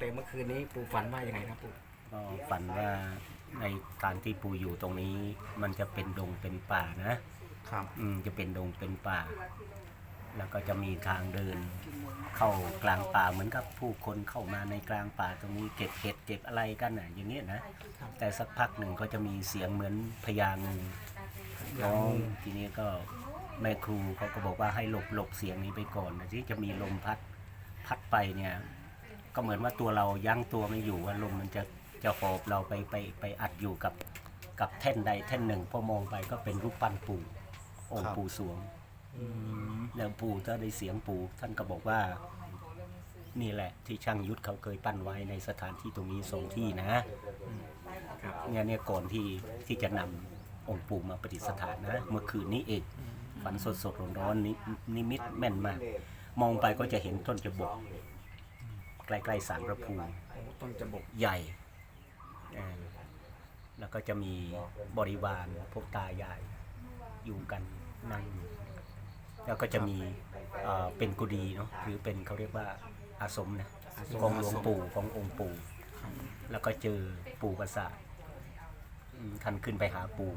แต่เมื่อคืนนี้ปู่ฝันว่ายังไงครับปู่ก็ฝันว่าในการที่ปู่อยู่ตรงนี้ มันจะเป็นดงเป็นป่านะครับ อืมจะเป็นดงเป็นป่า แล้วก็จะมีทางเดิน เข้ากลางป่าเหมือนกับผู้คนเข้ามาในกลางป่าตรงนี้เก็บเห็ดเก็บอะไรกันน่ะ อย่างเนี้ยนะแต่สักพักหนึ่งก็จะมีเสียงเหมือนพญางูร้องทีนี้ก็แม่ครูเขาก็บอกว่าให้หลบหลบเสียงนี้ไปก่อนนะที่จะมีลมพัดพัดไปเนี่ย ก็เหมือนว่าตัวเรายั้งตัวไม่อยู่ว่าลมมันจะจะหอบเราไปไปไปอัดอยู่กับกับแท่นใดแท่นหนึ่งพอมองไปก็เป็นรูปปั้นปู่องค์ปู่สวงแล้วปู่ถ้าได้เสียงปู่ท่านก็บอกว่านี่แหละที่ช่างยุทธเขาเคยปั้นไว้ในสถานที่ตรงนี้สองที่นะครับเนี่ยเนี่ยก่อนที่ที่จะนำองค์ปู่มาประดิษฐานนะ เมื่อคืนนี้เองฝันสดสดร้อนร้อนๆนินิมิตแม่นมาก มองไปก็จะเห็นต้นจะบก ใกล้ๆสารพระภูมิโอ้ต้นจะบกใหญ่เออแล้วก็จะมีบริวารพวกตายายอยู่กันนั่งอยู่แล้วก็จะมีเอ่อเป็นกุฏิเนาะหรือเป็นเขาเรียกว่าอาสมนะของหลวงปู่ขององค์ปู่แล้วก็เจอปู่ประสาทอืมท่านขึ้นไปหาปู่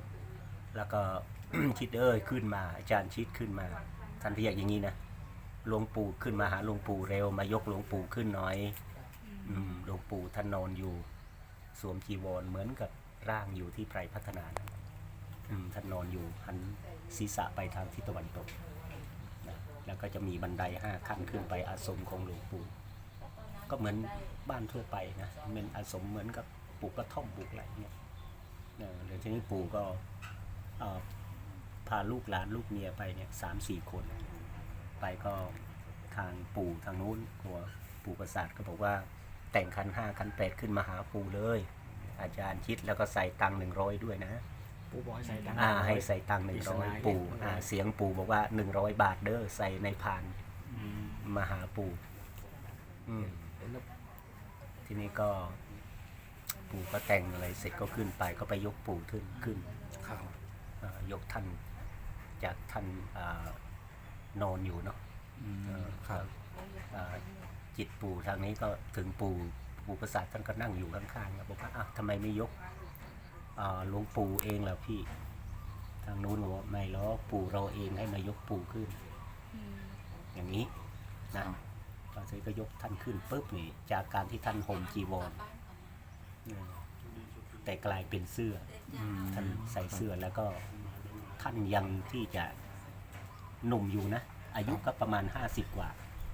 แล้วก็ชิดเอ้ยขึ้นมา อาจารย์ชิดขึ้นมาท่านเรียกอย่างนี้นะ หลวงปู่ขึ้นมาหาหลวงปู่เร็ว มายกหลวงปู่ขึ้นหน่อย อืมหลวงปู่ท่านนอนอยู่ สวมจีวรเหมือนกับร่างอยู่ที่ไพรพัฒนานะอืมท่านนอนอยู่หันศีรษะไปทางทิศตะวันตกนะแล้วก็จะมีบันไดห้าขั้นขึ้นไปอาสมของหลวงปู่ก็เหมือนบ้านทั่วไปนะเป็นอาสมเหมือนกับปลูกกระท่อมปลูกอะไรเนี่ยเออเดี๋ยวทีนี้ปู่ก็พาลูกหลานลูกเมียไปเนี่ยสามสี่คน ไปก็ทางปู่ทางนู้นหัวปู่ประสาทก็บอกว่า แต่งคันห้าคันแปดขึ้นมาหาปู่เลย อาจารย์คิดแล้วก็ใส่ตังค์หนึ่งร้อยด้วยนะ ปู่บอกให้ใส่ดังอ่าให้ใส่ตังค์หนึ่งร้อยปู่อ่าเสียงปู่บอกว่าหนึ่งร้อยบาทเด้อใส่ในพานมาหาปู่อืมแล้วทีนี้ก็ปู่ก็แต่งอะไรเสร็จก็ขึ้นไปก็ไปยกปู่ขึ้นขึ้น ครับ เอ่อยกท่านจากท่านอา นอนอยู่เนาะเอ่อครับเอ่อจิตปู่ทางนี้ก็ถึงปู่ปู่ประสาทท่านก็นั่งอยู่ข้างๆครับบอกว่าอ้าวทำไมไม่ยกอ่าหลวงปู่เองล่ะพี่ ทางนู้นบอกว่าไม่หรอกปู่เราเองให้มายกปู่ขึ้น อย่างนี้นะพอเสร็จก็ยกท่านขึ้นปุ๊บนี่จากการที่ท่านห่มจีวรอืมแต่กลายเป็นเสื้ออท่านใส่เสื้อแล้วก็ท่านยังที่จะ หนุ่มอยู่นะ อายุก็ประมาณ 50 กว่า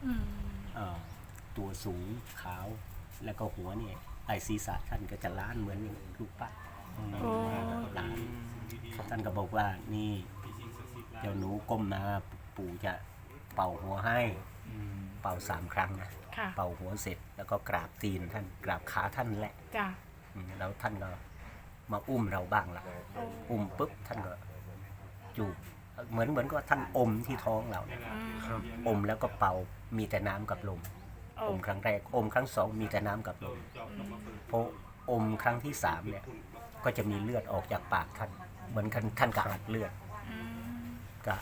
อืมเอ่อตัวสูงขาว แล้วก็หัวเนี่ยไอศีรษะท่านก็จะล้านเหมือนลูกปัดโอ้ล้านท่านก็บอกว่านี่เดี๋ยวหนูก้มมาปู่จะเป่าหัวให้ เป่าสามครั้งนะค่ะเป่าหัวเสร็จแล้วก็กราบตีนท่านกราบขาท่านแหละจ้ะอืมแล้วท่านก็มาอุ้มเราบ้างละ โอ้อุ้มปุ๊บท่านก็จูบ เหมือนเหมือนกับท่านอมที่ท้องเราเนี่ยอืมครับอมแล้วก็เป่ามีแต่น้ำกับลมโอ้อมครั้งแรกอมครั้งสองมีแต่น้ำกับลมอืมพออมครั้งที่สามเนี่ยก็จะมีเลือดออกจากปากท่านเหมือนท่านท่านกระอักเลือดอืมกะ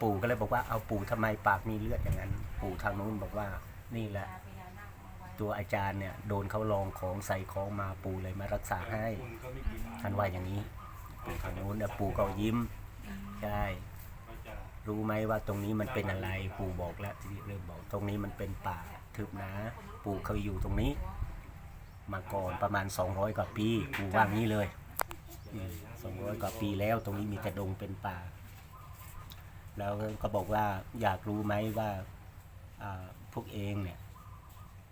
ปู่ก็เลยบอกว่าเอาปู่ทำไมปากมีเลือดอย่างนั้น ปู่ทางนู้นบอกว่านี่แหละ ตัวอาจารย์เนี่ยโดนเขาลองของใส่ของมาปู่เลยมารักษาให้ท่านว่าอย่างนี้ปู่ทางนู้นเนี่ยปู่ก็ยิ้ม ใช่ รู้ไหมว่าตรงนี้มันเป็นอะไร ปู่บอกแล้วทีนี้เริ่มบอก ตรงนี้มันเป็นป่าทึบนะ ปู่เคยอยู่ตรงนี้ มาก่อนประมาณ 200 กว่าปี ปู่ว่างี้เลยสองร้อยกว่าปีแล้ว ตรงนี้มีแต่ดงเป็นป่า แล้วก็บอกว่าอยากรู้ไหมว่าอ่าพวกเองเนี่ย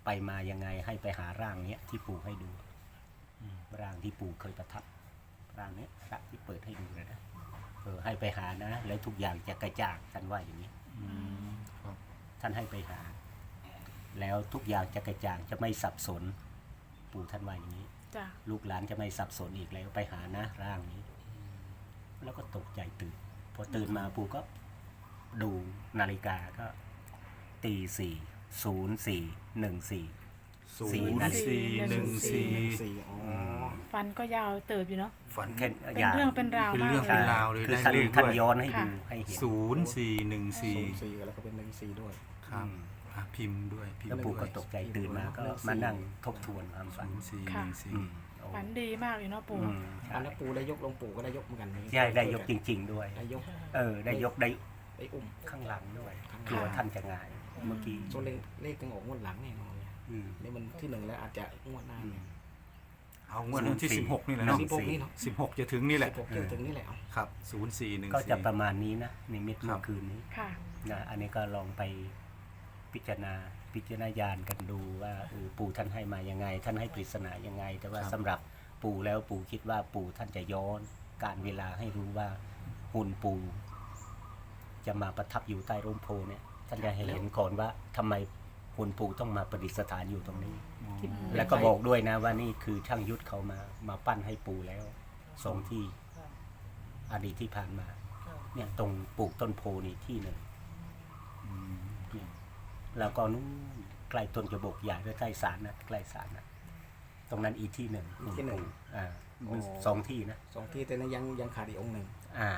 ไปมายังไงให้ไปหาร่างเนี้ยที่ปู่ให้ดูอืมร่างที่ปู่เคยประทับ ร่างเนี้ยร่างที่เปิดให้ดูเลยนะเออให้ไปหานะ แล้วทุกอย่างจะกระจ่างท่านว่าอย่างนี้ท่านให้ไปหา แล้วทุกอย่างจะกระจ่างจะไม่สับสน ปู่ท่านว่าอย่างนี้จ้ะลูกหลานจะไม่สับสนอีกแล้วไปหานะร่างนี้ แล้วก็ตกใจตื่นพอตื่นมาปู่ก็ดูนาฬิกาก็ตีสี่ศูนย์สี่หนึ่งสี่ศูสี่นย์นาทีสี่หนึ่งสี่สี่อ๋อ ฟันก็ยาวเติบอยู่เนาะ ฝัน แค่เป็นเรื่องเป็นราวเป็นมากเรื่องเลเป็นยราว เลยคือได้ท่านเลขท่านด้วยย้อนให้ค่ะดูให้เห็นศูนย์สี่หนึ่งสี่ศูนย์สี่แล้วก็เป็นหนึ่งสี่ด้วย ครับอืมพอะพิมพ์ด้วยพิมแล้วพ์ปู่ด้วก็ยตกใจตื่นมาก็มานั่งทบทวนความฝันศูนย์สี่หค่ะนึ่งสี่อืมโอ้ฝันดีมากเลยเนาะปู่อืมตอนนั้นปูได้ยกหลวงปู่ก็ได้ยกเหมือนกันใช่ได้ยกจริง ๆ ด้วย ได้ยกเออ ได้ยกได้ได้อุ้ม ข้างหลังด้วยข้างหลัง กลัวท่านจะหงายเมื่อกี้ส่วนเลขเลขกังออกงวดหลังแน่นอนเลยอืม นี่มันที่หนึ่งแล้วอาจจะงวดหน้าอืเนี่มย เอางวดวันที่04สิบหกนี่แหละเนาะสิบหกนี่เนาะสิบหกจะถึงนี่แหละ สิบหกจนถึงนี่แหละเอาครับศูนย์สี่หนึ่งก็จะสี่ประมาณนี้นะนิมิตครัเมื่อบคืนนี้ค่ะ นะอันนี้ก็ลองไปพิจารณาพิจารณาญาณกันดูว่าเออปู่ท่านให้มายังไง ท่านให้ปริศนายังไง แต่ว่าสำหรับปู่แล้วปู่คิดว่าปู่ท่านจะย้อน การเวลาให้รู้ว่าหุ่นปู่จะมาประทับอยู่ใต้ร่มโพธิ์เนี่ยท่านจะให้เห็นก่อนว่าทำไม หุ่นปู่ต้องมาประดิษฐานอยู่ตรงนี้ที่แล้วก็บอกด้วยนะว่านี่คือช่างยุทธเขามามาปั้นให้ปู่แล้วสองที่อดีตที่ผ่านมา เนี่ยตรงปลูกต้นโพนี่ที่หนึ่งอืมเนี่ยแล้วก็นู้นใกล้ต้นกระบอกใหญ่ด้วยใกล้ศาลนะใกล้ศาลนะตรงนั้นอีกที่หนึ่งอีกที่หนึ่ง อ่าโอ้สองที่นะสองที่แต่นั้นยังยังขาดอีกองค์หนึ่งอ่า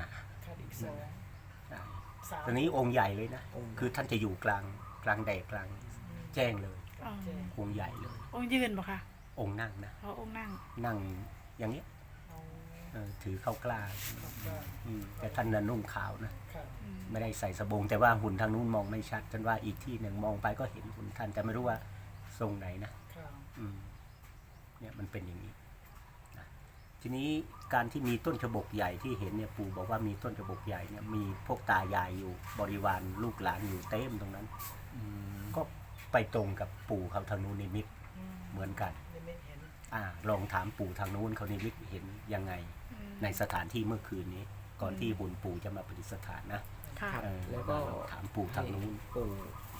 ขาดอีกสองอ่าสามตอนนี้องค์ใหญ่เลยนะองค์คือท่านจะอยู่กลางกลางแดดกลาง แจ้งเลยอ๋อองค์ใหญ่เลย องค์ยืนบ่คะองค์นั่งนะเขาองค์นั่งนั่งอย่างเงี้ยเอาเออถือเข้ากล้าก็อืมแต่ท่านน่ะนุ่งขาวนะค่ะอืมไม่ได้ใส่สบง แต่ว่าหุ่นทางนู้นมองไม่ชัดฉันว่าอีกที่หนึ่งมองไปก็เห็นหุ่นท่านแต่ไม่รู้ว่าทรงไหนนะค่ะอืมเนี่ยมันเป็นอย่างนี้นะทีนี้การที่มีต้นฉบกใหญ่ที่เห็นเนี่ยปู่บอกว่ามีต้นฉบกใหญ่เนี่ยมีพวกตายายอยู่บริวารลูกหลานอยู่เต็มตรงนั้นอืมก็ ไปตรงกับปู่เขาทางนู้นนิมิตอืมเหมือนกันยังไม่เห็นอ่าลองถามปู่ทางนู้นเขานิมิตเห็นยังไงอืมในสถานที่เมื่อคืนนี้ ก่อนที่หุ่นปู่จะมาประดิษฐานนะค่ะเออแล้วก็ลองถามปู่ทางนู้นปู่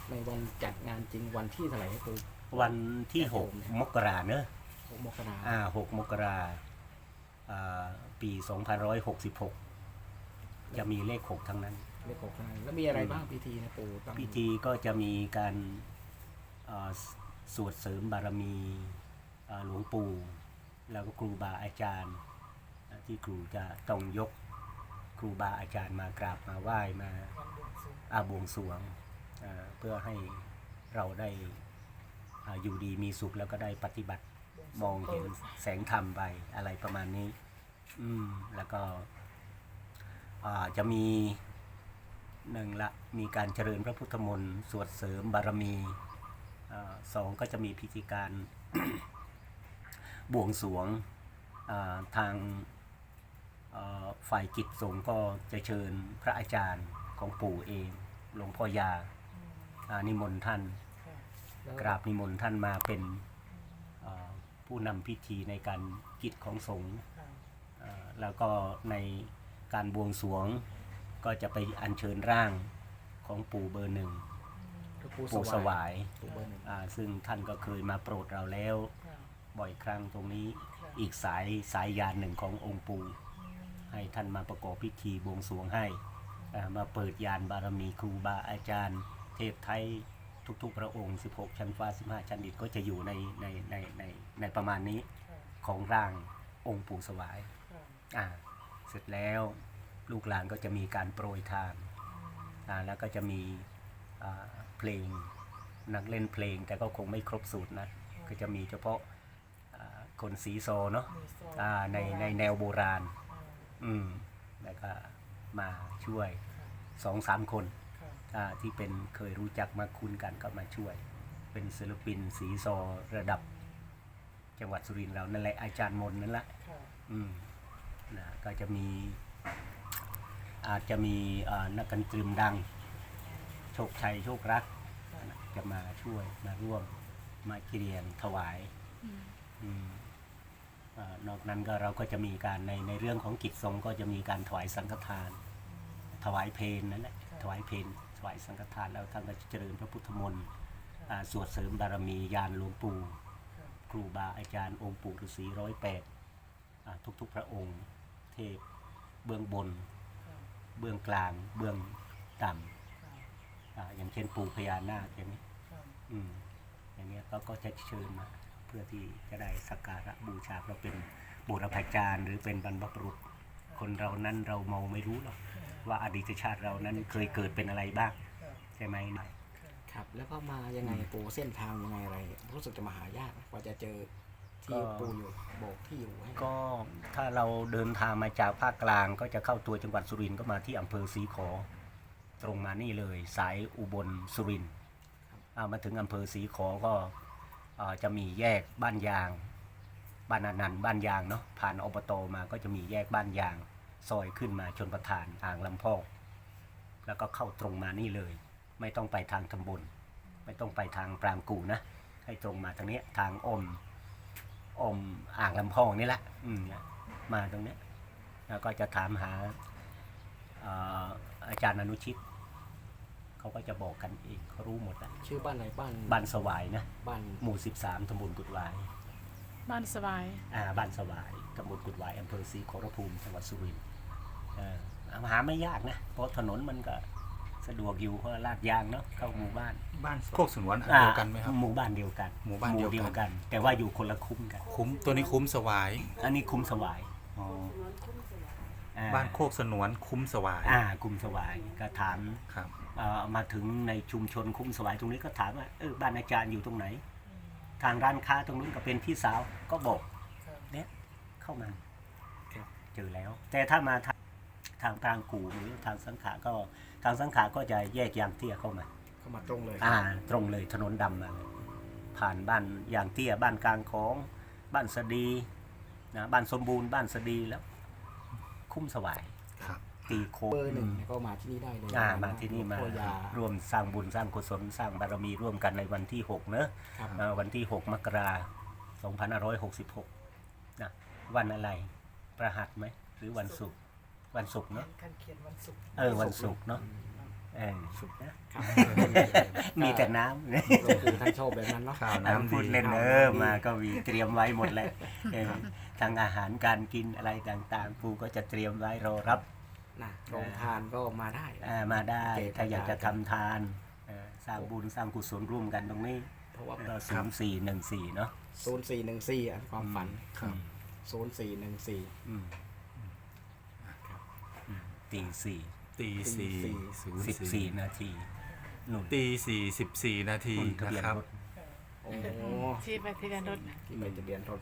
ในวันจัดงานจริงวันที่เท่าไหร่ให้ปู่วันที่หกมกราเนอะหกมกราอ่าหกมกราอ่าปีสองพันร้อยหกสิบหกจะมีเลขหกทั้งนั้นเลขหกข้างในแล้วมีอะไรบ้างพิธีนะปู่ตั้งพิธีก็จะมีการอ่า สวดเสริมบารมีหลวงปู่ แล้วก็ครูบาอาจารย์ ที่ครูจะต้องยกครูบาอาจารย์มากราบมาไหว้มาอาบวงสวงเพื่อให้เราได้อยู่ดีมีสุขแล้วก็ได้ปฏิบัติมองเห็นแสงธรรมไปอะไรประมาณนี้ อืมแล้วก็จะมีหนึ่งละมีการเจริญพระพุทธมนต์สวดเสริมบารมี สองก็จะมีพิธีการบวงสรวงอ่าทางอ่าฝ่ายกิจสงฆ์ก็จะเชิญพระอาจารย์ของปู่เอง หลวงพ่อยาอ่านิมนต์ท่านค่ะแล้วกราบนิมนต์ท่านมาเป็นเอ่อผู้นำพิธีในการกิจของสงฆ์ค่ะเอ่อแล้วก็ในการบวงสรวงก็จะไปอัญเชิญร่างของปู่เบอร์หนึ่ง ปู่ปู่สวายปู่เบอร์หนึ่งอ่าซึ่งท่านก็เคยมาโปรดเราแล้ว ค่ะบ่อยครั้งตรงนี้ค่ะอีกสายสายยานหนึ่งขององค์ปู่ให้ท่านมาประกอบพิธีบวงสรวงให้อ่ามาเปิดยานบารมีครูบาอาจารย์ เทพไทยทุกๆ พระองค์ 16 ชั้นฟ้า 15 ชั้นดินก็จะอยู่ในในในในในประมาณนี้ค่ะของร่างองค์ปู่สวาย ค่ะอ่าเสร็จแล้วลูกหลานก็จะมีการโปรยทานอ่าแล้วก็จะมีอ่า เพลงนักเล่นเพลงแต่ก็คงไม่ครบสูตรนะก็จะมีเฉพาะอ่าคนสีโซเนาะมีซอยอ่าในในแนวโบราณอ่าอืมแล้วก็มาช่วยสองสามคนค่ะอ่าที่เป็นเคยรู้จักมาคุ้นกันก็มาช่วย เป็นศิลปินสีโซระดับจังหวัดสุรินทร์เรานั่นแหละอาจารย์มนต์นั่นแหละค่ะอืมนะก็จะมีอาจจะมีอ่านักกันตรึมดังโชคชัยโชครักนะจะมาช่วยมาร่วมมาเกียนถวายอืมอืมอานอกนั้นก็เราก็จะมีการในในเรื่องของกิจสงฆ์ก็จะมีการถวายสังฆทาน ถวายเพลนั่นแหละถวายเพลถวายสังฆทานแล้วท่านก็จะเจริญพระพุทธมนต์อ่าสวดเสริมบารมียานหลวงปู่ค่ะครูบาอาจารย์องค์ปู่ฤาษีร้อยแปดทุกๆพระองค์ เทพเบื้องบนค่ะเบื้องกลางเบื้องต่ค่ะำ อ่าอย่างเช่นปู่พญานาคอย่างนี้ค่ะอืมอย่างเงี้ยก็ก็จะเชิญมาเพื่อที่จะได้สักการะบูชาเราเป็นบุรพาจารย์หรือเป็นบรรพบุรุษ คนเรานั้นเรามองไม่รู้หรอกว่าอดีตชาติเรานั้นเคยเกิดเป็นอะไรบ้างค่ะใช่ไหมครับครับ แล้วก็มายังไงปูเส้นทางยังไงอะไร รู้สึกจะมาหายากนะกว่าจะเจอที่ก็ปูอยู่บอกที่อยู่ให้ก็ถ้าเราเดินทางมาจากภาคกลางก็จะเข้าตัวจังหวัดสุรินทร์ก็มาที่อำเภอศรีขอ ตรงมานี่เลยสายอุบลสุรินทร์อ่ามาถึงอำเภอศรีขอก็อ่าจะมีแยกบ้านยาง บ้านอนันต์บ้านยางเนาะผ่านอบตมาก็จะมีแยกบ้านยาง ซอยขึ้นมาชนประทานอ่างลำพอกแล้วก็เข้าตรงมานี่เลย ไม่ต้องไปทางตำบลไม่ต้องไปทางปรางกูนะให้ตรงมาทางเนี้ยทางอมอมอ่างลำพองนี่แหละอืมเนี่ยมาตรงเนี้ยแล้วก็จะถามหาเอ่ออาจารย์อนุชิต เขาก็จะบอกกันเองเขารู้หมดแล้วชื่อบ้านอะไรบ้านบ้านสวายนะบ้านหมู่ 13ตำบลกุดวายบ้านสบาย อ่าบ้านสวายตำบลกุดวายอำเภอศรีโขรภูมิจังหวัดสุรินทร์เออหาไม่ยากนะ เพราะถนนมันก็สะดวกอยู่เพราะลาดยางเนาะเข้าหมู่บ้านบ้านโคกสนวนอันเดียวกันไหมครับ หมู่บ้านเดียวกันหมู่บ้านเดียวกัน แต่ว่าอยู่คนละคุ้มกัน คุ้มตัวนี้คุ้มสวาย อันนี้คุ้มสวายอ๋อ อ่บ้านโคกสนวนคุ้มสวายอ่าคุ้มสวายก็ถามครับ เอ่อมาถึงในชุมชนคุ้มสวายตรงนี้ก็ถามว่าเออบ้านอาจารย์อยู่ตรงไหน ทางร้านค้าตรงนู้นก็เป็นพี่สาวก็บอกเนี่ยเข้ามาครับ เจอแล้ว แต่ถ้ามาทางทางปรางกูหรือทางสังขาก็ทางสังขาก็จะแยกยางเตี้ยเข้ามา เข้ามาตรงเลย อ่าตรงเลยถนนดำมาเลยผ่านบ้านยางเตี้ยบ้านกลางของบ้านสะดีนะบ้านสมบูรณ์บ้านสะดีแล้ว คุ้มสวายครับ ตีโคเบอร์หนึ่งก็มาที่นี่ได้เลยอ่ามาที่นี่มาหลวงพ่อยา ร่วมสร้างบุญสร้างกุศลสร้างบารมีร่วมกันในวันที่6เนอะครับเอ่อวันที่6มกราคม2566นะวันอะไรประหัสไหมหรือวันศุกร์วันศุกร์เนาะการเขียนวันศุกร์ เออวันศุกร์เนาะ เออนะครับครับมีแต่น้ำเนี่ยหลวงปู่ท่านชอบแบบนั้นเนาะข่าวน้ำน้ำพูดีดเล่นเออมาก็มีเตรียมไว้หมดแหละเออทางอาหารการกินอะไรต่างๆปูก็จะเตรียมไว้รอรับนะโรงทานก็มาได้อ่ามาได้โอเคถ้าอยากจะทำทานเออสร้างบุญสร้างกุศลร่วมกันตรงนี้เพราะว่าก็ศูนย์สี่หนึ่งสี่เนาะศูนย์สี่หนึ่งสี่ความฝันครับศูนย์สี่หนึ่งสี่อืมอืมตีสี่ ตีสี่ศูนย์สิบสี่สี่นาทีหนุนตีสี่สิบสี่นาทีคุณทะนะเบียนครับ รถโอ้ที่ไปทะเบียนรถ ที่ไปทะเบียนรถ